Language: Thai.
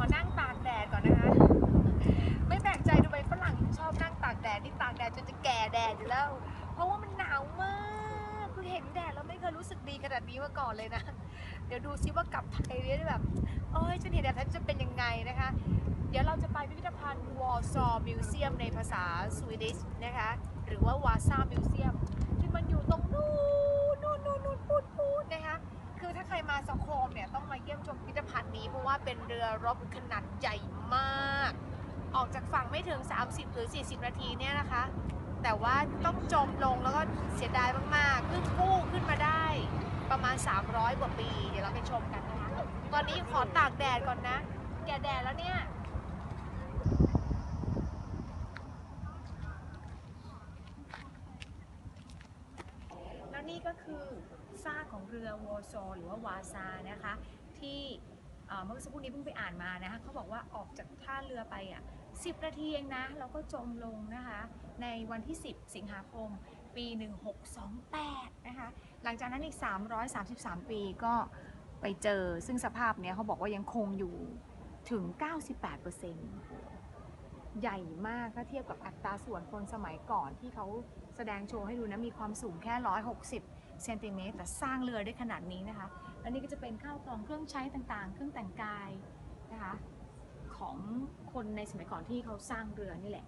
อนนี้ขอนั่งตากแดดก่อนนะคะ ไม่แปลกใจทำไมฝรั่งถึงชอบนั่งตากแดดนี่ตากแดดจนจะแก่แดดอยู่แล้ว เพราะว่ามันหนาวมากคือเห็นแดดแล้วไม่เคยรู้สึกดีขนาดนี้มาก่อนเลยนะ เดี๋ยวดูซิว่ากลับไทยเนี่ยแบบเอ้ยฉันเห็นแดดแล้วจะเป็นยังไงนะคะ เดี๋ยวเราจะไปพิพิธภัณฑ์วอร์ซอมิวเซียมในภาษาสวีดิชนะคะ หรือว่าวาซามิวเซียมที่มันอยู่ตรงนู้นนู่นนู่นนู่นพูดพูดนะคะ คือถ้าใครมา สโคมเนี่ยต้องมาเยี่ยมชมพิพิธภัณฑ์นี้เพราะว่าเป็นเรือรบขนาดใหญ่มาก ออกจากฝั่งไม่ถึง 30 หรือ 40 นาทีเนี่ยนะคะ แต่ว่าต้องจมลงแล้วก็เสียดายมากๆเพิ่งกู้ขึ้นมาได้ประมาณ 300 กว่าปี เดี๋ยวเราไปชมกันนะคะ ตอนนี้ขอตากแดดก่อนนะ แกแดดแล้วเนี่ย แล้วนี่ ก็คือซากของเรือวอร์ซอหรือว่าวาซานะคะที่เมื่อสักครู่นี้เพิ่งไปอ่านมานะคะเขาบอกว่าออกจากท่าเรือไปอะ10นาทีเองนะแล้วก็จมลงนะคะในวันที่ 10 สิงหาคม ปี 1628 นะคะหลังจากนั้นอีก 333 ปีก็ไปเจอซึ่งสภาพเนี้ยเขาบอกว่ายังคงอยู่ถึง 98% ใหญ่มากถ้าเทียบกับอัตราส่วนคนสมัยก่อนที่เขาแสดงโชว์ให้ดูนะ มีความสูงแค่ 160เซนติเมตรแต่สร้างเรือได้ขนาดนี้นะคะ อันนี้ก็จะเป็นข้าวของเครื่องใช้ต่างๆ เครื่องแต่งกายนะคะของคนในสมัยก่อนที่เขาสร้างเรือนี่แหละ